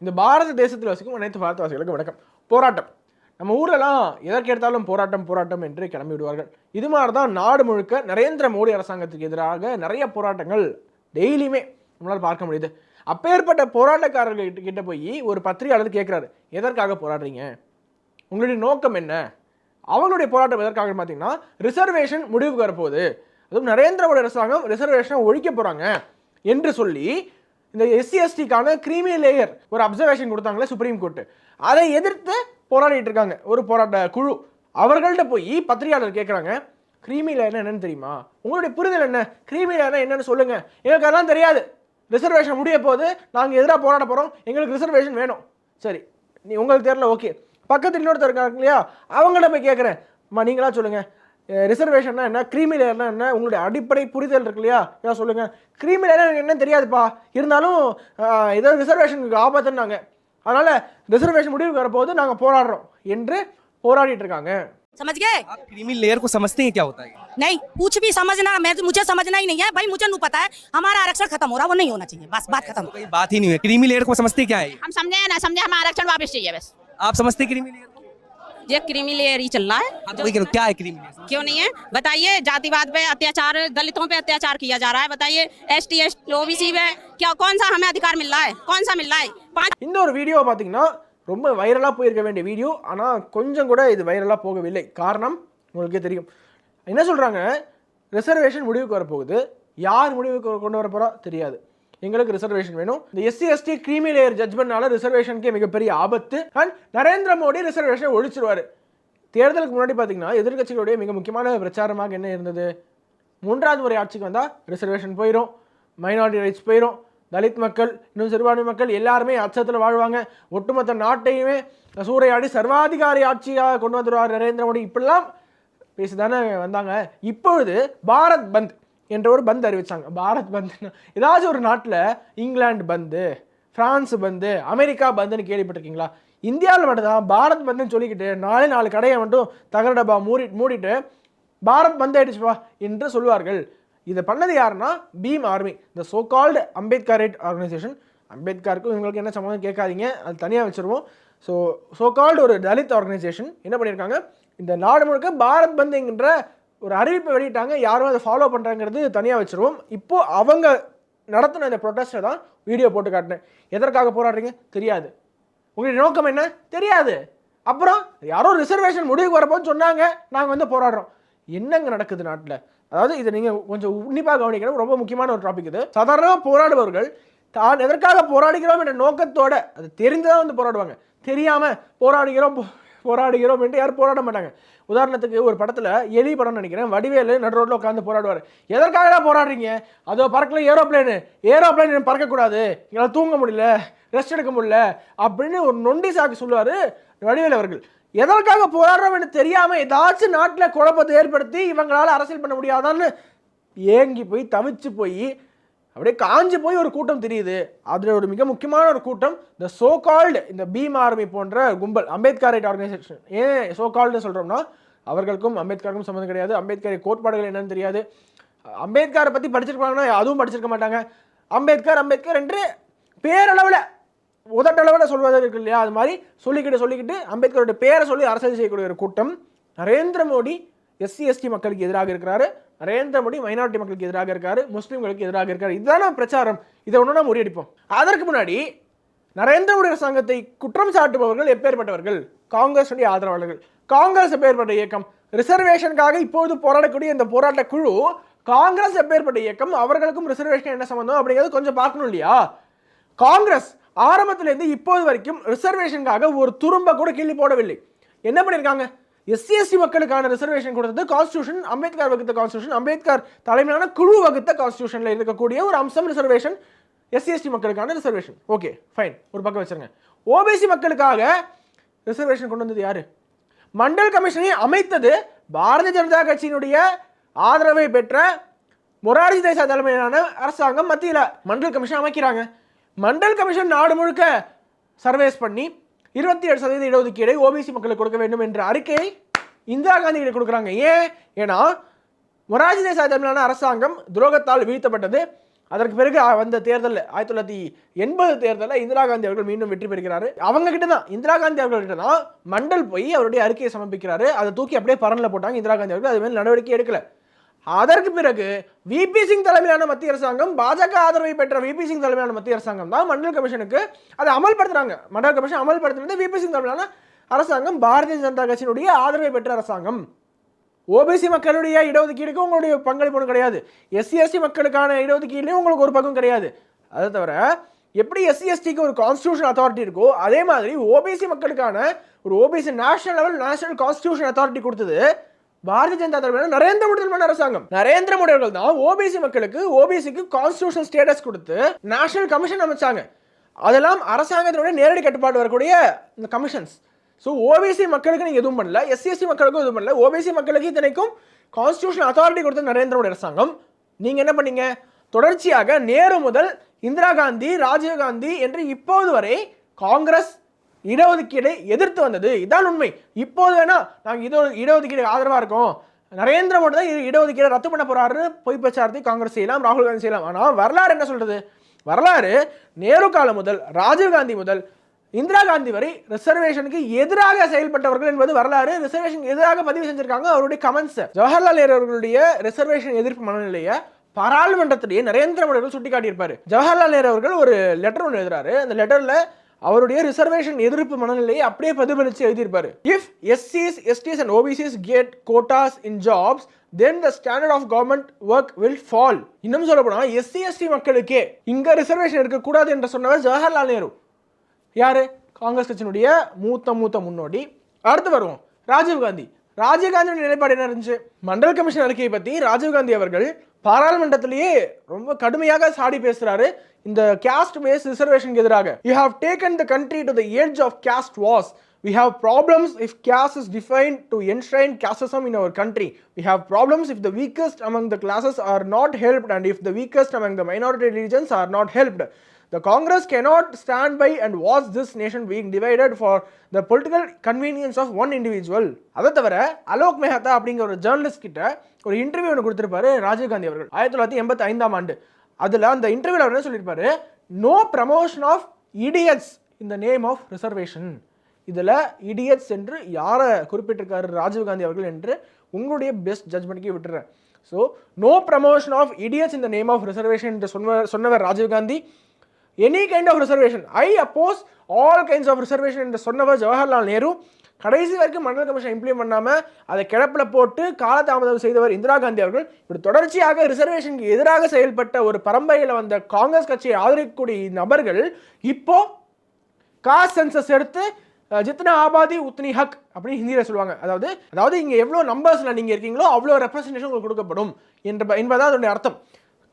இந்த பாரத தேசத்தில் வசிக்கும் அனைத்து பாரதவாசிகளுக்கு வணக்கம். போராட்டம். நம்ம ஊரெல்லாம் எதற்கெடுத்தாலும் போராட்டம் போராட்டம் என்று கிளம்பி விடுவார்கள். இது மாதிரி தான் நாடு முழுக்க நரேந்திர மோடி அரசாங்கத்துக்கு எதிராக நிறைய போராட்டங்கள் டெய்லியுமே நம்மளால் பார்க்க முடியுது. அப்பேற்பட்ட போராட்டக்காரர்கள் கிட்ட- கிட்ட போய் ஒரு பத்திரிகையாளர் கேட்குறாரு எதற்காக போராடுறீங்க? உங்களுடைய நோக்கம் என்ன? அவங்களுடைய போராட்டம் எதற்காக? பார்த்தீங்கன்னா ரிசர்வேஷன் முடிவுக்கு வரப்போகுது. அதுவும் நரேந்திர மோடி அரசாங்கம் ரிசர்வேஷனை ஒழிக்க போகிறாங்க என்று சொல்லி இந்த எஸ்சி எஸ்டிக்கான கிரீமி லேயர் ஒரு அப்சர்வேஷன் கொடுத்தாங்களே சுப்ரீம் கோர்ட்டு அதை எதிர்த்து போராடிட்டு இருக்காங்க. ஒரு போராட்ட குழு. அவர்கள்ட்ட போய் பத்திரிகையாளர் கேட்குறாங்க கிரீமி லேயர்னா என்னன்னு தெரியுமா? உங்களுடைய புரிதல் என்ன? கிரீமி லேயர்னா என்னன்னு சொல்லுங்க. எங்களுக்கு அதெல்லாம் தெரியாது. ரிசர்வேஷன் முடிய போது நாங்கள் எதிராக போராட போகிறோம் எங்களுக்கு ரிசர்வேஷன் வேணும். சரி. நீ உங்களுக்கு தெரியல ஓகே பக்கத்தில் இன்னொருத்தர் இருக்காங்க இல்லையா? அவங்கள்ட்ட போய் கேட்குறேன் அம்மா நீங்களா சொல்லுங்கள் ரிசர்வேஷன்னா என்ன கிரீமி லேயர்னா என்ன உங்களுடைய அடிப்படை புரிதல் இருக்கு இல்லையா ஏதாவது சொல்லுங்கள் கிரீமி லேயர் எனக்கு என்னன்னு தெரியாதுப்பா இருந்தாலும் அஹ், ஏதோ ரிசர்வேஷனுக்கு ஆபத்துன்னாங்க அதனால் ரிசர்வேஷன் முடிவுக்கு வரப்போது நாங்கள் போராடுறோம் என்று போராடிட்டு இருக்காங்க समझ गए आप क्रीमी लेयर को समझते हैं क्या होता है नहीं कुछ भी समझना मैं मुझे समझना ही नहीं है भाई मुझे नहीं पता है हमारा आरक्षण खत्म हो रहा वो नहीं होना चाहिए बस बात खत्म कोई बात ही नहीं है क्रीमी लेयर को समझते क्या है ये? हम समझे या ना समझे हमें आरक्षण वापस चाहिए बस आप समझते हैं क्रीमी लेयर को ये क्रीमी लेयर ही चल रहा है हाँ, तो वही कह रहा हूँ, क्या है क्रीमी लेयर क्यों नहीं है बताइए जातिवाद पे अत्याचार दलितों पे अत्याचार किया जा रहा है बताइए एस टी एस ओबीसी में क्या कौन सा हमें अधिकार मिल रहा है कौन सा मिल रहा है पाँच இந்த ஒரு வீடியோ பார்த்தீங்கன்னா ரொம்ப வைரலாக போயிருக்க வேண்டிய வீடியோ ஆனால் கொஞ்சம் கூட இது வைரலாக போகவில்லை காரணம் உங்களுக்கே தெரியும் என்ன சொல்கிறாங்க ரிசர்வேஷன் முடிவுக்கு வரப்போகுது யார் முடிவுக்கு கொண்டு வர போகிறா தெரியாது எங்களுக்கு ரிசர்வேஷன் வேணும். இந்த எஸ்சி எஸ்டி கிரீமி லேயர் ஜட்மெண்ட்னால ரிசர்வேஷனுக்கே மிகப்பெரிய ஆபத்து. அண்ட் நரேந்திர மோடி ரிசர்வேஷனை ஒழிச்சிருவார். தேர்தலுக்கு முன்னாடி பார்த்தீங்கன்னா எதிர்க்கட்சிகளுடைய மிக முக்கியமான பிரச்சாரமாக என்ன இருந்தது? மூன்றாவது முறை ஆட்சிக்கு வந்தால் ரிசர்வேஷன் போயிடும் மைனாரிட்டி ரைட்ஸ் போயிடும் தலித் மக்கள் இன்னும் சிறுபான்மை மக்கள் எல்லாருமே அச்சத்தில் வாழ்வாங்க. ஒட்டுமொத்த நாட்டையுமே சூறையாடி சர்வாதிகாரி ஆட்சியாக கொண்டு வந்துடுவார் நரேந்திர மோடி. இப்படிலாம் பேசி தானே வந்தாங்க. இப்பொழுது பாரத் பந்த். என்ற ஒரு பந்த் அறிவித்தாங்க பாரத் பந்து ஏதாச்சும் ஒரு நாட்டில் இங்கிலாந்து பந்து பிரான்ஸ் பந்து அமெரிக்கா பந்துன்னு கேள்விப்பட்டிருக்கீங்களா? இந்தியாவில் மட்டும்தான் பாரத் பந்துன்னு சொல்லிக்கிட்டு நாலே நாலு கடையை மட்டும் தகர டப்பா மூடி மூடிட்டு பாரத் பந்து ஆயிடுச்சுப்பா என்று சொல்லுவார்கள் இதை பண்ணது யாருன்னா பீம் ஆர்மி இந்த சோ கால்டு அம்பேத்கரேட் ஆர்கனைசேஷன். அம்பேத்கருக்கும் இவங்களுக்கு என்ன சம்மந்தம் கேட்காதீங்க அது தனியாக வச்சுருவோம். ஸோ சோ கால்டு ஒரு தலித் ஆர்கனைசேஷன் என்ன பண்ணியிருக்காங்க? இந்த நாடு முழுக்க பாரத் பந்த் என்கின்ற ஒரு அறிவிப்பை வெளியிட்டாங்க. யாரும் அதை ஃபாலோ பண்ணுறாங்கிறது தனியாக வச்சுருவோம். இப்போது அவங்க நடத்தின இந்த ப்ரொட்டஸ்ட்டை தான் வீடியோ போட்டு காட்டினேன். எதற்காக போராடுறீங்க? தெரியாது. உங்களுடைய நோக்கம் என்ன? தெரியாது. அப்புறம் யாரோ ரிசர்வேஷன் முடிவுக்கு வரப்போன்னு சொன்னாங்க. நாங்கள் வந்து போராடுறோம். என்னங்க நடக்குது நாட்டில்? அதாவது இதை நீங்கள் கொஞ்சம் உன்னிப்பாக கவனிக்கணும். ரொம்ப முக்கியமான ஒரு டாபிக் இது. சாதாரணமாக போராடுபவர்கள் தான் எதற்காக போராடுகிறோம் என்ற நோக்கத்தோட அது தெரிந்துதான் வந்து போராடுவாங்க. தெரியாமல் போராடுகிறோம் போ- போராடுகிறோம் என்று யாரும் போராட மாட்டாங்க. உதாரணத்துக்கு ஒரு படத்தில் எலி படம் நினைக்கிறேன். வடிவேலு நடு ரோட்டில் உட்காந்து போராடுவார். எதற்காக போராடுறீங்க? அதோ பறக்கல ஏரோப்ளேனு. ஏரோப்ளேன் பறக்கக்கூடாது. எங்களால் தூங்க முடியல. ரெஸ்ட் எடுக்க முடியல. அப்படின்னு ஒரு நொண்டி சாக்கு சொல்லுவார் வடிவேலு அவர்கள். எதற்காக போராடுறோம் என்று தெரியாமல் ஏதாச்சும் நாட்டில் குழப்பத்தை ஏற்படுத்தி இவங்களால் அரசியல் பண்ண முடியாதான்னு ஏங்கி போய் தவிச்சு போய் அப்படியே காஞ்சு போய் ஒரு கூட்டம் தெரியுது. அதில் ஒரு மிக முக்கியமான ஒரு கூட்டம் இந்த சோ கால்டு இந்த பீம் ஆர்மி போன்ற கும்பல் அம்பேத்கர் ரைட் ஆர்கனைசேஷன் ஏன் சோ கால்டு சொல்கிறோம்னா அவர்களுக்கும் அம்பேத்கருக்கும் சம்மந்தம் கிடையாது. அம்பேத்கரை கோட்பாடுகள் என்னன்னு தெரியாது. அம்பேத்கரை பற்றி படிச்சிருப்பாங்கன்னா அதுவும் படிச்சிருக்க மாட்டாங்க. அம்பேத்கர் அம்பேத்கர் என்று பேரளவில் உதட்டளவில் சொல்வது இருக்கு இல்லையா? அது மாதிரி சொல்லிக்கிட்டு சொல்லிக்கிட்டு அம்பேத்கரோட பேரை சொல்லி அரசியல் செய்யக்கூடிய ஒரு கூட்டம் நரேந்திர மோடி எஸ்சி எஸ்டி மக்களுக்கு எதிராக இருக்கிறாரு. நரேந்திர மோடி மைனாரிட்டி மக்களுக்கு எதிராக இருக்காரு முஸ்லீம்களுக்கு எதிராக இருக்காரு. இதுதான் பிரச்சாரம். இதை ஒன்று முறியடிப்போம். அதற்கு முன்னாடி நரேந்திர மோடி அரசாங்கத்தை குற்றம் சாட்டுபவர்கள் எப்பேற்பட்டவர்கள்? காங்கிரஸுடைய ஆதரவாளர்கள். காங்கிரஸ் எப்பேற்பட்ட இயக்கம்? ரிசர்வேஷனுக்காக இப்போது போராடக்கூடிய இந்த போராட்ட குழு காங்கிரஸ் எப்பேற்பட்ட இயக்கம்? அவர்களுக்கும் ரிசர்வேஷன் என்ன சம்பந்தம் அப்படிங்கிறது கொஞ்சம் பார்க்கணும் இல்லையா? காங்கிரஸ் ஆரம்பத்திலிருந்து இப்போது வரைக்கும் ரிசர்வேஷனுக்காக ஒரு துரும்ப கூட கிள்ளி போடவில்லை. என்ன பண்ணியிருக்காங்க? எஸ்சி எஸ்டி மக்களுக்கான ரிசர்வேஷன் கொடுத்தது கான்ஸ்டியூஷன் அம்பேத்கர் வகுத்த கான்ஸ்டியூஷன் அம்பேத்கர் தலைமையிலான குழு வகுத்த கான்ஸ்டியூஷனில் இருக்கக்கூடிய ஒரு அம்சம் ரிசர்வேஷன் எஸ்சி எஸ்டி மக்களுக்கான ரிசர்வேஷன் ஓகே ஃபைன் ஒரு பக்கம் வச்சிருங்க. ஓபிசி மக்களுக்காக ரிசர்வேஷன் கொண்டு வந்தது யாரு? மண்டல் கமிஷனை அமைத்தது பாரதிய ஜனதா கட்சியினுடைய ஆதரவை பெற்ற மொரார்ஜி தேசா தலைமையிலான அரசாங்கம் மத்தியில் மண்டல் கமிஷன் அமைக்கிறாங்க. மண்டல் கமிஷன் நாடு முழுக்க சர்வேஸ் பண்ணி இருபத்தி ஏழு சதவீத இடஒதுக்கீடை ஓபிசி மக்களுக்கு கொடுக்க வேண்டும் என்ற அறிக்கையை இந்திரா காந்தி கிட்ட கொடுக்குறாங்க. ஏன்? ஏன்னா மொராஜி தேசாய் தமிழான அரசாங்கம் துரோகத்தால் வீழ்த்தப்பட்டது. அதற்கு பிறகு வந்த தேர்தல் ஆயிரத்தி தொள்ளாயிரத்தி எண்பது தேர்தலில் இந்திரா காந்தி அவர்கள் மீண்டும் வெற்றி பெறுகிறார். அவங்க கிட்ட தான் இந்திரா காந்தி அவர்கள்ட்ட தான் மண்டல் போய் அவருடைய அறிக்கையை சமர்ப்பிக்கிறாரு. அதை தூக்கி அப்படியே பரனில் போட்டாங்க இந்திரா காந்தி அவர்கள். அது மாதிரி நடவடிக்கை எடுக்கலை. அதற்கு பிறகு விபி சிங் தலைமையிலான மத்திய அரசாங்கம் பாஜக ஆதரவை பெற்ற விபி சிங் தலைமையிலான மத்திய அரசாங்கம் தான் மண்டல் கமிஷனுக்கு அதை அமல்படுத்துறாங்க. மண்டல் கமிஷன் அமல்படுத்துறது விபி சிங் தலைமையிலான அரசாங்கம். பாரதிய ஜனதா கட்சியினுடைய ஆதரவை பெற்ற அரசாங்கம். ஓபிசி மக்களுடைய இடஒதுக்கீடுக்கு உங்களுடைய பங்களிப்பு கிடையாது. எஸ்சி எஸ்டி மக்களுக்கான இடஒதுக்கீடுலையும் உங்களுக்கு ஒரு பங்கும் கிடையாது. அதை தவிர எப்படி எஸ்சி எஸ்டிக்கு ஒரு கான்ஸ்டியூஷன் அத்தாரிட்டி இருக்கோ அதே மாதிரி ஓபிசி மக்களுக்கான ஒரு OBC national level national constitution authority கொடுத்தது பாரதிய ஜனதா தலைமையிலான நரேந்திர மோடி தலைமையிலான அரசாங்கம். நரேந்திர மோடி அவர்கள் தான் ஓபிசி மக்களுக்கு ஓபிசிக்கு கான்ஸ்டியூஷன் ஸ்டேட்டஸ் கொடுத்து நேஷனல் கமிஷன் அமைச்சாங்க. அதெல்லாம் அரசாங்கத்தினுடைய நேரடி கட்டுப்பாடு வரக்கூடிய இந்த கமிஷன்ஸ் ஸோ ஓபிசி மக்களுக்கு நீங்கள் எதுவும் பண்ணல. எஸ்சிஎஸ்சி மக்களுக்கும் எதுவும் பண்ணல. ஓபிசி மக்களுக்கு இத்தனைக்கும் கான்ஸ்டியூஷன் அத்தாரிட்டி கொடுத்த நரேந்திர மோடி அரசாங்கம். நீங்கள் என்ன பண்ணீங்க? தொடர்ச்சியாக நேரு முதல் இந்திரா காந்தி ராஜீவ் காந்தி என்று இப்போது வரை காங்கிரஸ் இடஒதுக்கீடை எதிர்த்து வந்தது. இதான் உண்மை. இப்போது வேணால் நாங்கள் இட இடஒதுக்கீடு ஆதரவாக இருக்கோம். நரேந்திர மோடி தான் இ- இடஒதுக்கீடை ரத்து பண்ண போகிறாருன்னு பொய் பிரச்சாரத்தை காங்கிரஸ் செய்யலாம் ராகுல் காந்தி செய்யலாம். ஆனால் வரலாறு என்ன சொல்கிறது வரலாறு நேரு காலம் முதல் ராஜீவ் காந்தி முதல் இந்திரா காந்தி வரை ரிசர்வேஷனுக்கு எதிராக செயல்பட்டவர்கள் என்பது வரலாறு. ரிசர்வேஷன் எதிராக பதிவு செஞ்சிருக்காங்க அவருடைய கமெண்ட்ஸ். ஜவஹர்லால் நேரு அவர்களுடைய ரிசர்வேஷன் எதிர்ப்பு மனநிலையை பாராளுமன்றத்திலேயே நரேந்திர மோடி அவர்கள் சுட்டி ஜவஹர்லால் நேரு அவர்கள் ஒரு லெட்டர் ஒன்று எழுதுறாரு. அந்த லெட்டரில் அவருடைய ரிசர்வேஷன் எதிர்ப்பு மனநிலையை அப்படியே பிரதிபலித்து எழுதியிருப்பாரு. If எஸ்சிஸ் STs and OBCs get quotas in jobs then the standard of government work will fall இன்னும் சொல்ல போனால் எஸ்சி எஸ்டி மக்களுக்கே இங்கே ரிசர்வேஷன் இருக்கக்கூடாது என்று சொன்னவர் ஜவஹர்லால் நேரு. யாரு? காங்கிரஸ் கட்சியினுடைய மூத்த மூத்த முன்னோடி. அடுத்து வருவோம். ராஜீவ் காந்தி நிலைப்பாடு என்ன இருந்துச்சு? மண்டல் கமிஷன் அறிக்கையை பற்றி ராஜீவ் காந்தி அவர்கள் பாராளுமன்றத்திலேயே ரொம்ப கடுமையாக சாடி பேசுறாரு இந்த caste பேஸ் ரிசர்வேஷனுக்கு எதிராக you have taken the country to the edge of caste was We have problems if caste is defined to enshrine casteism in our country. We have problems if the weakest among the classes are not helped and if the weakest among the minority religions are not helped. The Congress cannot stand by and watch this nation being divided for the political convenience of one individual. அதை தவிர அலோக் மெஹதா அப்படிங்கிற ஒரு journalist கிட்ட ஒரு interview ஒன்று கொடுத்துருப்பாரு ராஜீவ் காந்தி அவர்கள். ஆயிரத்தி தொள்ளாயிரத்தி எண்பத்தி ஐந்தாம் ஆண்டு. அதில் அந்த இன்டர்வியூவில் அவர் என்ன சொல்லியிருப்பாரு? நோ ப்ரமோஷன் ஆஃப் இடியட்ஸ் இந்த நேம் ஆஃப் ரிசர்வேஷன் இதில் இடியட்ஸ் என்று யாரை குறிப்பிட்டிருக்காரு ராஜீவ் காந்தி அவர்கள் என்று உங்களுடைய பெஸ்ட் ஜட்மெண்ட்டுக்கே விட்டுறேன். So no promotion of idiots இந்த நேம் ஆஃப் ரிசர்வேஷன் என்று சொன்னவர் சொன்னவர் Rajiv Gandhi. Any kind of reservation I oppose all kinds of reservation என்று சொன்னவர் ஜவஹர்லால் நேரு. கடைசி வரைக்கும் மண்டல் கமிஷன் இம்ப்ளிமெண்ட் பண்ணாமல் அதை கிடப்பில் போட்டு காலதாமதம் செய்தவர் இந்திரா காந்தி அவர்கள். இப்படி தொடர்ச்சியாக ரிசர்வேஷனுக்கு எதிராக செயல்பட்ட ஒரு பரம்பரையில் வந்த காங்கிரஸ் கட்சியை ஆதரிக்கக்கூடிய நபர்கள் இப்போ காஸ்ட் சென்சஸ் எடுத்து ஜித்னா ஆபாதி உத்னி ஹக் அப்படின்னு ஹிந்தியில் சொல்லுவாங்க. அதாவது அதாவது இங்கே எவ்வளோ நம்பர்ஸில் நீங்கள் இருக்கீங்களோ அவ்வளோ ரெப்ரசன்டேஷன் உங்களுக்கு கொடுக்கப்படும். என்ற என்பதான் அதனுடைய அர்த்தம்.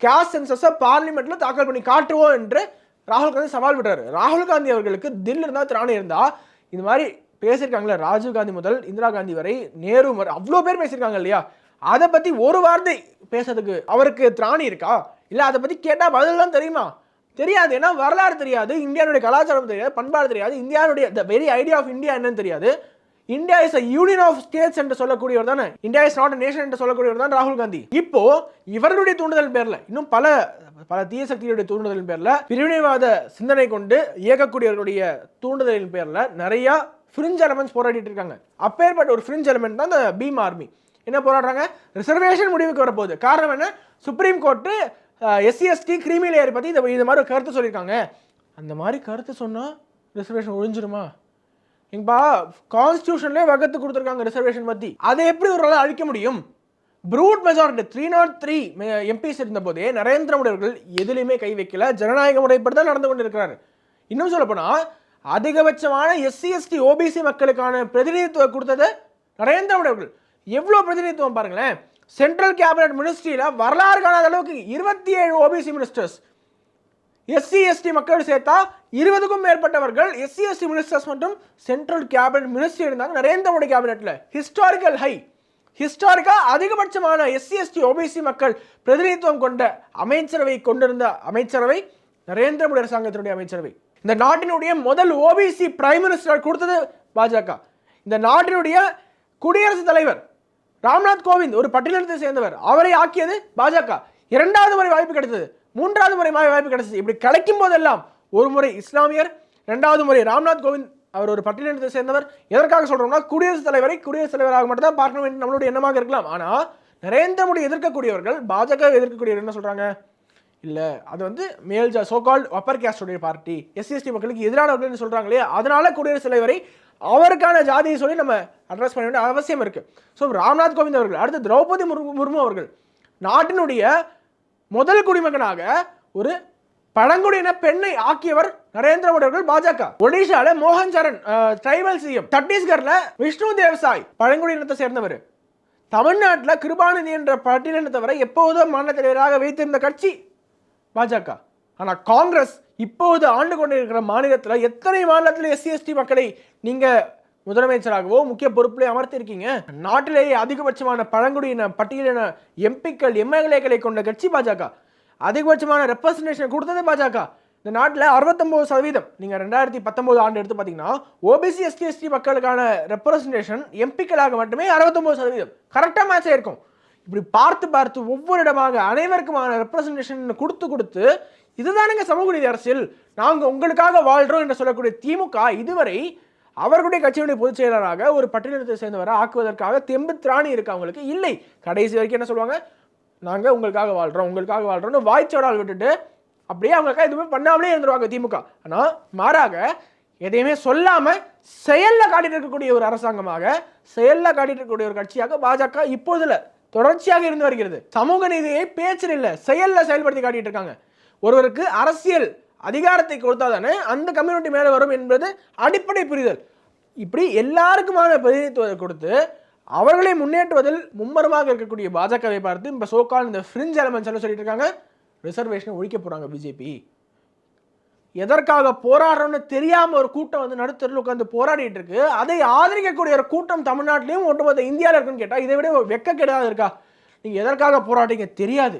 காஸ்ட் சென்சஸை பார்லிமெண்ட்டில் தாக்கல் பண்ணி காட்டுவோம் என்று ராகுல் காந்தி சவால் விடுறாரு. ராகுல் காந்தி அவர்களுக்கு தில் இருந்தால் திராணி இருந்தால் இந்த மாதிரி பேசியிருக்காங்களே ராஜீவ் காந்தி முதல் இந்திரா காந்தி வரை நேரு வரை அவ்வளோ பேர் பேசியிருக்காங்க இல்லையா? அதை பற்றி ஒரு வார்த்தை பேசுறதுக்கு அவருக்கு திராணி இருக்கா? இல்லை அதை பற்றி கேட்டால் பதிலெலாம் தெரியுமா? தெரியாது. ஏன்னா வரலாறு தெரியாது. இந்தியாவுடைய கலாச்சாரம் தெரியாது. பண்பாடு தெரியாது. இந்தியாவுடைய the very idea of India என்னன்னு தெரியாது. India is a union of states என்று சொல்லக்கூடியவர் தானே? இந்தியா இஸ் நாட் நேஷன் என்று சொல்லக்கூடியவர் தான் ராகுல் காந்தி. இப்போ இவர்களுடைய தூண்டுதல் பேரில் இன்னும் பல பல தீய சக்திகளுடைய தூண்டுதலின் பேரில் பிரிவினைவாத சிந்தனை கொண்டு இயக்கக்கூடியவர்களுடைய தூண்டுதலின் பேரில் நிறைய ஃப்ரிஞ்ச் எலமெண்ட்ஸ் போராடிட்டு இருக்காங்க. அப்பேற்பட்ட ஒரு ஃப்ரிஞ்ச் எலமெண்ட் தான் இந்த பீம் ஆர்மி. என்ன போராடுறாங்க? ரிசர்வேஷன் முடிவுக்கு வரப்போகுது. காரணம் என்ன? Supreme court SC ST creamy layer பற்றி இதை இது மாதிரி ஒரு கருத்து சொல்லியிருக்காங்க. அந்த மாதிரி கருத்து சொன்னால் ரிசர்வேஷன் ஒழிஞ்சிருமா? எங்கப்பா கான்ஸ்டியூஷன்லேயே வகுத்து கொடுத்துருக்காங்க ரிசர்வேஷன் பற்றி அதை எப்படி ஒரு நாள் அழிக்க முடியும்? Brute majority three not three MPs இருந்த போதே நரேந்திர மோடி அவர்கள் எதுலையுமே கை வைக்கல. ஜனநாயக முறைப்படி தான் நடந்து கொண்டிருக்கிறார். இன்னும் சொல்லப்போனால் அதிகபட்சமான எஸ்சி எஸ்டி ஓபிசி மக்களுக்கான பிரதிநிதித்துவம் கொடுத்தது நரேந்திர மோடி அவர்கள். எவ்வளோ பிரதிநிதித்துவம் பாருங்களேன். சென்ட்ரல் கேபினட் மினிஸ்ட்ரியில் வரலாறு காணாத அளவுக்கு இருபத்தி ஏழு ஓபிசி மினிஸ்டர்ஸ் எஸ்சி எஸ்டி மக்கள் சேர்த்தா இருபதுக்கும் மேற்பட்டவர்கள் எஸ்சி எஸ்டி மினிஸ்டர்ஸ் மற்றும் சென்ட்ரல் கேபினட் மினிஸ்டர் இருந்தாங்க. நரேந்திர மோடி கேபினெட்ல ஹிஸ்டாரிக்கல் ஹை ஹிஸ்டாரிக்கா அதிகபட்சமான எஸ்சி எஸ்டி ஓபிசி மக்கள் பிரதிநிதித்துவம் கொண்ட அமைச்சரவை கொண்டிருந்த அமைச்சரவை நரேந்திர மோடி அரசாங்கத்தினுடைய அமைச்சரவை. இந்த நாட்டினுடைய முதல் ஓபிசி பிரைம் மினிஸ்டர் கொடுத்தது பாஜக. இந்த நாட்டினுடைய குடியரசுத் தலைவர் ராம்நாத் கோவிந்த் ஒரு பட்டியலத்தை சேர்ந்தவர். அவரை ஆக்கியது பாஜக. இரண்டாவது முறை வாய்ப்பு கிடைத்தது மூன்றாவது முறை மா- வாய்ப்பு கிடைச்சிச்சு. இப்படி கிடைக்கும் போதெல்லாம் ஒரு முறை இஸ்லாமியர் ரெண்டாவது முறை ராம்நாத் கோவிந்த் அவர் ஒரு பட்டியலினத்தை சேர்ந்தவர். எதற்காக சொல்கிறோம்னா குடியரசுத் தலைவரை குடியரசுத் தலைவராக மட்டும் தான் பார்க்கணும் என்று நம்மளுடைய எண்ணமாக இருக்கலாம். ஆனால் நரேந்திர மோடி எதிர்க்கக்கூடியவர்கள் பாஜக எதிர்க்கக்கூடியவர் என்ன சொல்கிறாங்க இல்லை அது வந்து மேல் ஜா சோகால்ட் அப்பர் கேஸ்டுடைய பார்ட்டி எஸ்சிஎஸ்டி மக்களுக்கு எதிரானவர்கள்னு சொல்றாங்களே அதனால குடியரசுத் தலைவரை அவருக்கான ஜாதியை சொல்லி நம்ம அட்ரஸ் பண்ண வேண்டிய அவசியம் இருக்குது ஸோ ராம்நாத் கோவிந்த் அவர்கள் அடுத்து திரௌபதி முர்மு முர்மு அவர்கள் நாட்டினுடைய முதல் குடிமகனாக ஒரு பழங்குடியின பெண்ணை ஆக்கியவர் நரேந்திர மோடி அவர்கள் பாஜக. ஒடிஷால மோகன் சரண் டிரைபல் சிஎம் சத்தீஸ்கர்ல விஷ்ணு தேவசாய் பழங்குடியினத்தை சேர்ந்தவர். தமிழ்நாட்டில் கிருபாநிதி என்ற பட்டியலினத்தவரை எப்போதும் மாநில தலைவராக வைத்திருந்த கட்சி பாஜக. ஆனால் காங்கிரஸ் இப்போது ஆண்டு கொண்டிருக்கிற மாநிலத்தில் எத்தனை மாநிலத்தில் எஸ்சி எஸ்டி மக்களை நீங்கள் முதலமைச்சராகவோ முக்கிய பொறுப்பிலே அமர்த்திருக்கீங்க. நாட்டிலேயே அதிகபட்சமான பழங்குடியின பட்டியலின எம்பிக்கள் எம்எல்ஏக்களை கொண்ட கட்சி பாஜக. அதிகபட்சமான ரெப்ரசன்டேஷன் கொடுத்தது பாஜக. இந்த நாட்டில் அறுபத்தொம்போது சதவீதம் நீங்கள் ரெண்டாயிரத்தி பத்தொம்போது ஆண்டு எடுத்து பார்த்தீங்கன்னா ஓபிசி எஸ்டி எஸ்டி மக்களுக்கான ரெப்ரசன்டேஷன் எம்பிக்களாக மட்டுமே அறுபத்தொம்போது சதவீதம். கரெக்டாக மேட்ச் ஆயிருக்கும். இப்படி பார்த்து பார்த்து ஒவ்வொரு இடமாக அனைவருக்குமான ரெப்ரசன்டேஷன் கொடுத்து கொடுத்து இதுதானுங்க சமூக நீதி அரசியல். நாங்கள் உங்களுக்காக வாழ்கிறோம் என்று சொல்லக்கூடிய திமுக இதுவரை அவர்களுடைய கட்சியினுடைய பொதுச் செயலராக ஒரு பட்டியலத்தை சேர்ந்தவரை ஆக்குவதற்காக தெம்பு திராணி இருக்கு அவங்களுக்கு. இல்லை. கடைசி வரைக்கும் என்ன சொல்லுவாங்க? நாங்கள் உங்களுக்காக வாழ்கிறோம் உங்களுக்காக வாழ்கிறோம்னு வாய்ச்சோடால் விட்டுட்டு அப்படியே அவங்களுக்காக எதுவுமே பண்ணாமலே இருந்துருவாங்க திமுக. ஆனால் மாறாக எதையுமே சொல்லாமல் செயலில் காட்டிட்டு இருக்கக்கூடிய ஒரு அரசாங்கமாக செயலில் காட்டிட்டு இருக்கக்கூடிய ஒரு கட்சியாக பாஜக இப்போதில் தொடர்ச்சியாக இருந்து வருகிறது. சமூக நீதியை பேச்சில் இல்லை செயலில் செயல்படுத்தி காட்டிட்டு இருக்காங்க. ஒருவருக்கு அரசியல் அதிகாரத்தை கொடுத்தாதானே அந்த கம்யூனிட்டி மேலே வரும் என்பது அடிப்படை புரிதல். இப்படி எல்லாருக்குமான பிரதிநிதித்துவத்தை கொடுத்து அவர்களை முன்னேற்றுவதில் மும்மரமாக இருக்கக்கூடிய பாஜகவை பார்த்து இப்போ சோக்கால் இந்த ஃப்ரிஞ்ச் எலமெண்ட்ஸ் எல்லாம் சொல்லிட்டு இருக்காங்க. ரிசர்வேஷனை ஒழிக்க போகிறாங்க பிஜேபி எதற்காக போராடுறோம்னு தெரியாமல் ஒரு கூட்டம் வந்து நடுத்தரில் உட்காந்து போராடிட்டு இருக்கு. அதை ஆதரிக்கக்கூடிய ஒரு கூட்டம் தமிழ்நாட்டிலையும் ஒட்டுமொத்த இந்தியாவில் இருக்குன்னு கேட்டால் இதை விட வெக்க கிடையாது இருக்கா? நீங்கள் எதற்காக போராட்டிங்க தெரியாது.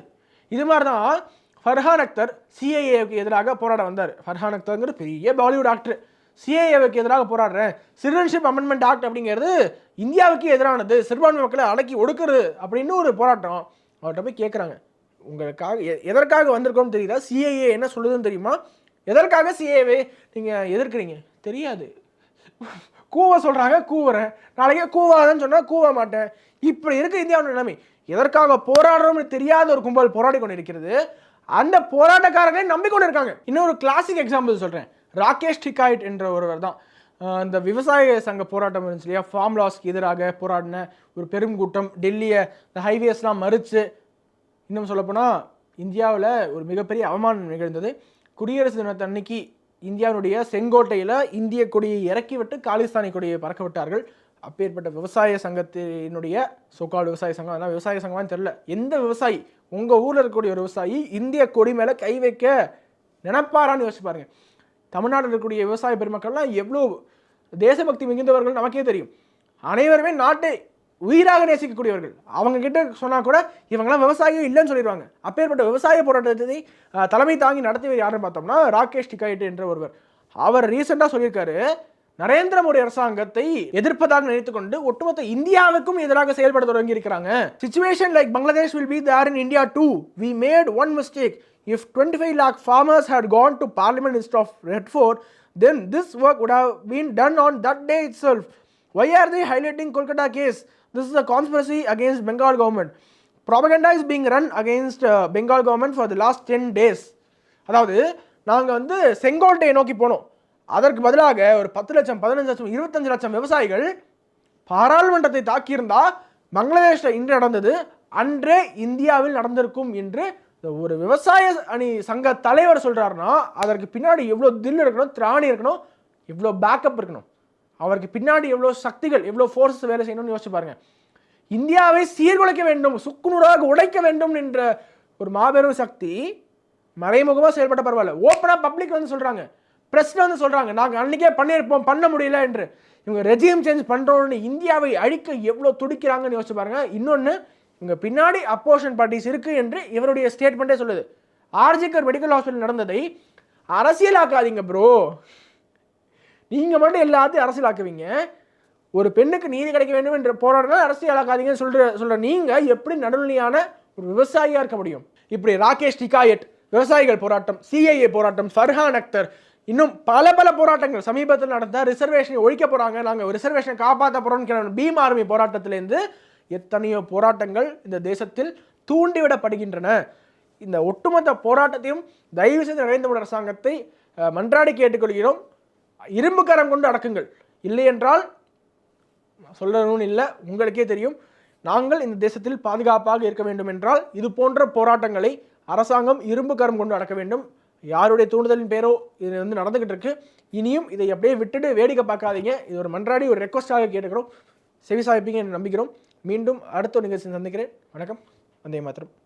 இது மாதிரி தான் ஃபர்ஹான் அக்தர் சிஐஏவுக்கு எதிராக போராட வந்தார். ஃபர்ஹான் அக்தர்ங்கிற பெரிய பாலிவுட் ஆக்டர் சிஏஏவுக்கு எதிராக போராடுறேன் சிட்டிசன்ஷிப் அமெண்ட்மெண்ட் ஆக்ட் அப்படிங்கிறது இந்தியாவுக்கு எதிரானது. சிறுபான்மை மக்களை அடக்கி ஒடுக்குறது அப்படின்னு ஒரு போராட்டம். அவர்கிட்ட போய் கேட்குறாங்க உங்களுக்காக எ- எதற்காக வந்திருக்கோம்னு தெரியுதா? சிஏஏ என்ன சொல்லுதுன்னு தெரியுமா? எதற்காக சிஏவே நீங்கள் எதிர்க்கிறீங்க? தெரியாது. கூவ சொல்கிறாங்க கூவுறேன். நாளைக்கே கூவாதன்னு சொன்னால் கூவ மாட்டேன். இப்படி இருக்குது இந்தியாவோட நிலைமை. எதற்காக போராடுறோம்னு தெரியாத ஒரு கும்பல் போராடி கொண்டு இருக்கிறது அந்த போராட்டக்காரர்களே நம்பிக்கொண்டு இருக்காங்க இன்னொரு கிளாசிக் எக்ஸாம்பிள் சொல்கிறேன் ராகேஷ் டிகாய்ட் என்ற ஒருவர் தான். இந்த விவசாய சங்க போராட்டம் இருந்துச்சு இல்லையா? ஃபார்ம் லாஸ்க்கு எதிராக போராடின ஒரு பெரும் கூட்டம். டெல்லியை இந்த ஹைவேஸ்லாம் மறித்து இன்னும் சொல்லப்போனால் இந்தியாவில் ஒரு மிகப்பெரிய அவமானம் நிகழ்ந்தது. குடியரசு தினத்தன்னைக்கு இந்தியாவுடைய செங்கோட்டையில் இந்திய கொடியை இறக்கிவிட்டு காலிஸ்தானி கொடியை பறக்க விட்டார்கள். அப்பேற்பட்ட விவசாய சங்கத்தினுடைய சோக்கால் விவசாய சங்கம் அதெல்லாம் விவசாய சங்கமான்னு தெரில எந்த விவசாயி? உங்கள் ஊரில் இருக்கக்கூடிய ஒரு விவசாயி இந்திய கொடி மேலே கை வைக்க நினைப்பாரான்னு யோசிச்சு பாருங்கள் தமிழ்நாட்டில் இருக்கக்கூடிய விவசாய பெருமக்கள்லாம் எவ்வளோ தேசபக்தி மிகுந்தவர்கள் நமக்கே தெரியும். அனைவருமே நாட்டை உயிராக நேசிக்கக்கூடியவர்கள். அவங்க கிட்ட சொன்னால் கூட இவங்கெல்லாம் விவசாயம் இல்லைன்னு சொல்லிடுவாங்க. அப்பேற்பட்ட விவசாய போராட்டத்தை தலைமை தாங்கி நடத்தியவர் யாருன்னு பார்த்தோம்னா ராகேஷ் டிகாய்ட் என்ற ஒருவர். அவர் ரீசெண்டாக சொல்லியிருக்காரு நரேந்திர மோடி அரசாங்கத்தை எதிர்ப்பதாக நினைத்துக்கொண்டு ஒட்டுமொத்த இந்தியாவுக்கும் எதிராக செயல்பட தொடங்கி இருக்கிறாங்க. Situation like Bangladesh will be there in India too we made one mistake if twenty five lakh farmers had gone to parliament instead of red fort then this work would have been done on that day itself why are they highlighting Kolkata case this is a conspiracy against Bengal government propaganda is being run against Bengal government for the last ten days அதாவது நாங்கள் வந்து செங்கோட்டையை நோக்கி போனோம். அதற்கு பதிலாக ஒரு பத்து லட்சம் பதினஞ்சு லட்சம் இருபத்தஞ்சு லட்சம் விவசாயிகள் பாராளுமன்றத்தை தாக்கியிருந்தால் பங்களாதேஷில் இன்று நடந்தது. அன்றே இந்தியாவில் நடந்திருக்கும் என்று ஒரு விவசாய அணி சங்க தலைவர் சொல்கிறாருன்னா அதற்கு பின்னாடி எவ்வளோ தில் இருக்கணும் திராணி இருக்கணும் எவ்வளோ பேக்கப் இருக்கணும். அவருக்கு பின்னாடி எவ்வளோ சக்திகள் எவ்வளோ ஃபோர்ஸஸ் வேலை செய்யணும்னு யோசிச்சு பாருங்க. இந்தியாவை சீர்குலைக்க வேண்டும் சுக்குநூறாக உடைக்க வேண்டும் என்ற ஒரு மாபெரும் சக்தி மறைமுகமாக செயல்பட்ட பரவாயில்ல. ஓப்பனாக பப்ளிக் வந்து சொல்கிறாங்க பிரச்சனை வந்து சொல்கிறாங்க நாங்கள் அன்றைக்கே பண்ணியிருப்போம் பண்ண முடியல என்று. இவங்க ரெஜியம் சேஞ்ச் பண்ணுறோன்னு இந்தியாவை அழிக்க எவ்வளோ துடிக்கிறாங்கன்னு யோசிச்சு பாருங்க. இன்னொன்று இவங்க பின்னாடி அப்போஷன் பார்ட்டிஸ் இருக்கு என்று இவருடைய ஸ்டேட்மெண்ட்டே சொல்லுது. ஆர்ஜிகர் மெடிக்கல் ஹாஸ்பிட்டல் நடந்ததை அரசியலாக்காதீங்க ப்ரோ நீங்கள் மட்டும் எல்லாத்தையும் அரசியலாக்குவீங்க. ஒரு பெண்ணுக்கு நீதி கிடைக்க வேண்டும் என்று போராடினா அரசியலாக்காதீங்கன்னு சொல்ற சொல்கிற நீங்க எப்படி நடுநிலையான ஒரு விவசாயியா இருக்க முடியும்? இப்படி ராகேஷ் டிகாயட் விவசாயிகள் போராட்டம் சிஐஏ போராட்டம் ஃபர்ஹான் அக்தர் இன்னும் பல பல போராட்டங்கள். சமீபத்தில் நடந்த ரிசர்வேஷனை ஒழிக்க போகிறாங்க நாங்கள் ரிசர்வேஷனை காப்பாற்ற போகிறோம்னு பீம் ஆர்மி போராட்டத்திலேருந்து எத்தனையோ போராட்டங்கள் இந்த தேசத்தில் தூண்டிவிடப்படுகின்றன. இந்த ஒட்டுமொத்த போராட்டத்தையும் தயவு செய்து நரேந்திர மோடி அரசாங்கத்தை மன்றாடி கேட்டுக்கொள்கிறோம். இரும்புக்கரம் கொண்டு அடக்குங்கள். இல்லையென்றால் சொல்லணும்னு இல்லை உங்களுக்கே தெரியும். நாங்கள் இந்த தேசத்தில் பாதுகாப்பாக இருக்க வேண்டும் என்றால் இது போன்ற போராட்டங்களை அரசாங்கம் இரும்பு கரம் கொண்டு அடக்க வேண்டும். யாருடைய தூண்டுதலின் பேரோ இது வந்து நடந்துகிட்டு இருக்கு இனியும் இதை அப்படியே விட்டுட்டு வேடிக்கை பார்க்காதீங்க. இது ஒரு மன்றாடி ஒரு ரெக்வஸ்டாக கேட்டுக்கிறோம். செவி சாய்ப்பீங்க நம்புகிறோம். மீண்டும் அடுத்த ஒரு நிகழ்ச்சி சந்திக்கிறேன். வணக்கம். வந்தே மாத்திரம்